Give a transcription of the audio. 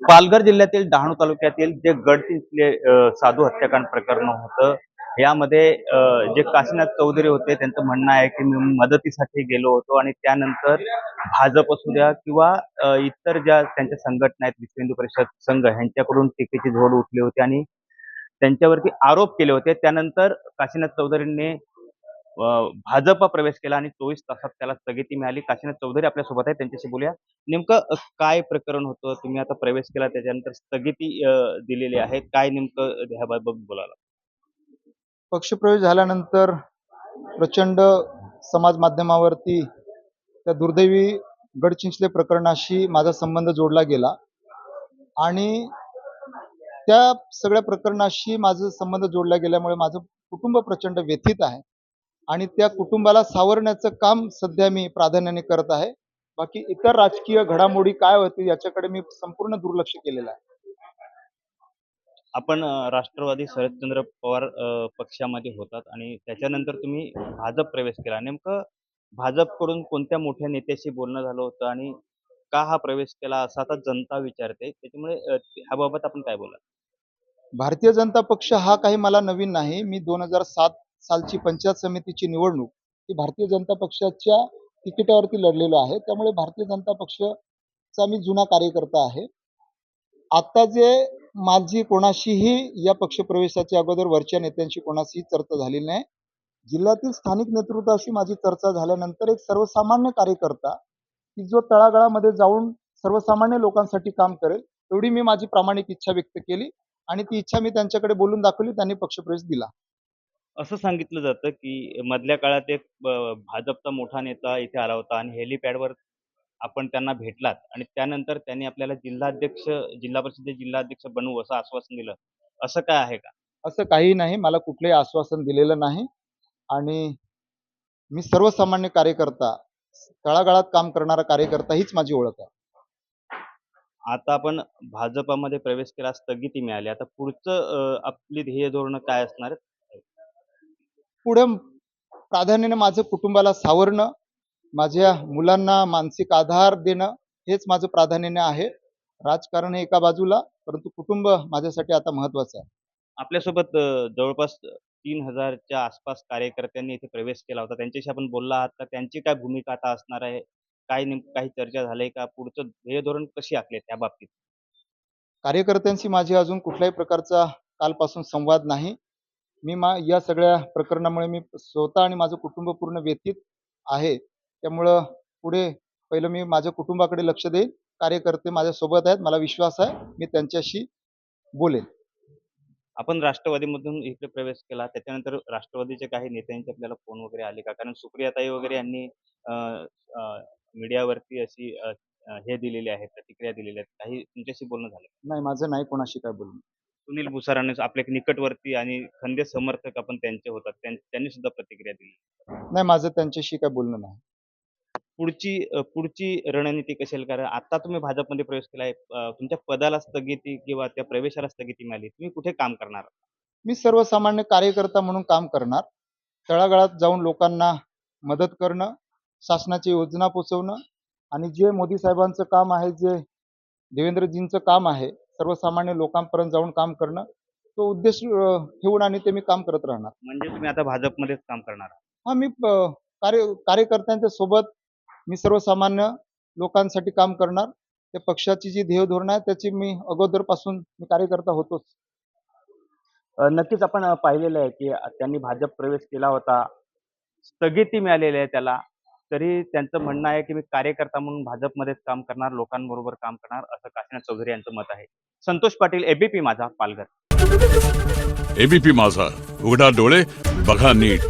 पालघर जिल्ह्यातील डहाणू तालुक्यातील जे गडचिंचले साधू हत्याकांड प्रकरण होतं यामध्ये जे काशीनाथ चौधरी होते त्यांचं म्हणणं आहे की मी मदतीसाठी गेलो होतो आणि त्यानंतर भाजप असू द्या किंवा इतर ज्या त्यांच्या संघटना आहेत विश्व हिंदू परिषद संघ यांच्याकडून टीकेची झोड उठली होती आणि त्यांच्यावरती आरोप केले होते. त्यानंतर काशीनाथ चौधरींनी भाजप प्रवेश केला आणि चोवीस तासात त्याला स्थगिती मिळाली. काशीनाथ चौधरी आपल्यासोबत आहे त्यांच्याशी बोलूया. नेमकं काय प्रकरण होतं? तुम्ही आता प्रवेश केला त्याच्यानंतर स्थगिती दिलेली आहे. काय नेमकं ह्याबाबत बोलायला पक्षप्रवेश झाल्यानंतर प्रचंड समाज माध्यमावरती त्या दुर्दैवी गडचिंचले प्रकरणाशी माझा संबंध जोडला गेला. आणि त्या सगळ्या प्रकरणाशी माझा संबंध जोडला गेल्यामुळे माझं कुटुंब प्रचंड व्यथित आहे. आणि त्या कुटुंबाला सावरण्याचं काम सध्या मी प्राधान्याने करत आहे. बाकी इतर राजकीय घडामोडी काय होतील याच्याकडे मी संपूर्ण दुर्लक्ष केलेलं आहे. आपण राष्ट्रवादी शरदचंद्र पवार पक्षामध्ये होतात आणि त्याच्यानंतर तुम्ही भाजप प्रवेश केला. नेमकं भाजपकडून कोणत्या मोठ्या नेत्याशी बोलणं झालं होतं आणि का हा प्रवेश केला असं आता जनता विचारते. त्याच्यामुळे ह्याबाबत आपण काय बोला भारतीय जनता पक्ष हा काही मला नवीन नाही. मी दोन हजार सात सालची पंचायत समितीची निवडणूक ही भारतीय जनता पक्षाच्या तिकिटावरती लढलेलो आहे. त्यामुळे भारतीय जनता पक्षाचा मी जुना कार्यकर्ता आहे. आता जे माझी कोणाशीही या पक्षप्रवेशाच्या अगोदर वरच्या नेत्यांशी कोणाशीही चर्चा झालेली नाही. जिल्ह्यातील स्थानिक नेतृत्वाशी माझी चर्चा झाल्यानंतर एक सर्वसामान्य कार्यकर्ता की जो तळागाळामध्ये जाऊन सर्वसामान्य लोकांसाठी काम करेल एवढी मी माझी प्रामाणिक इच्छा व्यक्त केली आणि ती इच्छा मी त्यांच्याकडे बोलून दाखवली त्यांनी पक्षप्रवेश दिला. असं सांगितलं जातं की मधल्या काळात एक भाजपचा मोठा नेता इथे आला होता आणि हेलिपॅडवर आपण त्यांना भेटलात आणि त्यानंतर त्यांनी आपल्याला जिल्हाध्यक्ष जिल्हा परिषदेचे जिल्हाध्यक्ष बनवू असं आश्वासन दिलं. असं काय आहे का? असं काही नाही. मला कुठलंही आश्वासन दिलेलं नाही. आणि मी सर्वसामान्य कार्यकर्ता तळागाळात काम करणारा कार्यकर्ता हीच माझी ओळख आहे. आता आपण भाजपामध्ये प्रवेश केला स्थगिती मिळाली. आता पुढचं आपली ध्येय धोरणं काय असणार? पुढे प्राधान्याने माझं कुटुंबाला सावरणं माझ्या मुलांना मानसिक आधार देणं हेच माझं प्राधान्याने आहे. राजकारण हे एका बाजूला परंतु कुटुंब माझ्यासाठी आता महत्वाचं आहे. आपल्यासोबत जवळपास तीन हजारच्या आसपास कार्यकर्त्यांनी इथे प्रवेश केला होता. त्यांच्याशी आपण बोलला आहात का? त्यांची काय भूमिका आता असणार आहे? काय नेमकं काही चर्चा झाली का? पुढचं ध्येय धोरण कशी आखले त्या बाबतीत? कार्यकर्त्यांशी माझी अजून कुठल्याही प्रकारचा कालपासून संवाद नाही. मी मा या सगळ्या प्रकरणामुळे मी स्वतः आणि माझं कुटुंब पूर्ण व्यथित आहे. त्यामुळं पुढे पहिलं मी माझ्या कुटुंबाकडे लक्ष देईन कार्यकर्ते माझ्या सोबत आहेत. मला विश्वास आहे. मी त्यांच्याशी बोलेन. आपण राष्ट्रवादीमधून इकडे प्रवेश केला. त्याच्यानंतर राष्ट्रवादीचे काही नेत्यांचे आपल्याला फोन वगैरे आले का? कारण सुप्रियाताई वगैरे यांनी मीडियावरती अशी हे दिलेली आहे प्रतिक्रिया दिलेल्या आहेत काही तुमच्याशी बोलणं झालं नाही माझं नाही कोणाशी काय बोलणं. सुनील भुसाराने आपल्या निकटवर्ती आणि खंदे समर्थक आपण त्यांचे होतात त्यां- त्यांनी सुद्धा प्रतिक्रिया दिली. नाही माझं त्यांच्याशी काय बोलणं नाही. पुढची पुढची रणनीती कशी कारण आता तुम्ही भाजपमध्ये प्रवेश केलाय तुमच्या पदाला स्थगिती किंवा त्या प्रवेशाला स्थगिती मिळाली तुम्ही कुठे काम करणार मी सर्वसामान्य कार्यकर्ता म्हणून काम करणार. तळागाळात जाऊन लोकांना मदत करणं शासनाची योजना पोचवणं आणि जे मोदी साहेबांचं काम आहे जे देवेंद्रजींचं काम आहे सर्वसामान्य लोकांपर्यंत जाऊन काम करणं तो उद्देश ठेवून आणि ते मी काम करत राहणार. म्हणजे तुम्ही आता भाजपमध्येच काम करणार. हा मी कार्य कार्यकर्त्यांच्या सोबत मी सर्वसामान्य लोकांसाठी काम करणार. त्या पक्षाची जी ध्येय धोरण आहे त्याची मी अगोदरपासून मी कार्यकर्ता होतोच. नक्कीच आपण पाहिलेलं आहे की त्यांनी भाजप प्रवेश केला होता. स्थगिती मिळालेली आहे त्याला. तरी त्यांचं म्हणणं आहे की मी कार्यकर्ता म्हणून भाजपमध्येच काम करणार लोकांबरोबर काम करणार असं काशीनाथ चौधरी यांचं मत आहे. संतोष पाटील एबीपी माझा पालघर. एबीपी माझा. उघडा डोळे बघा नीट.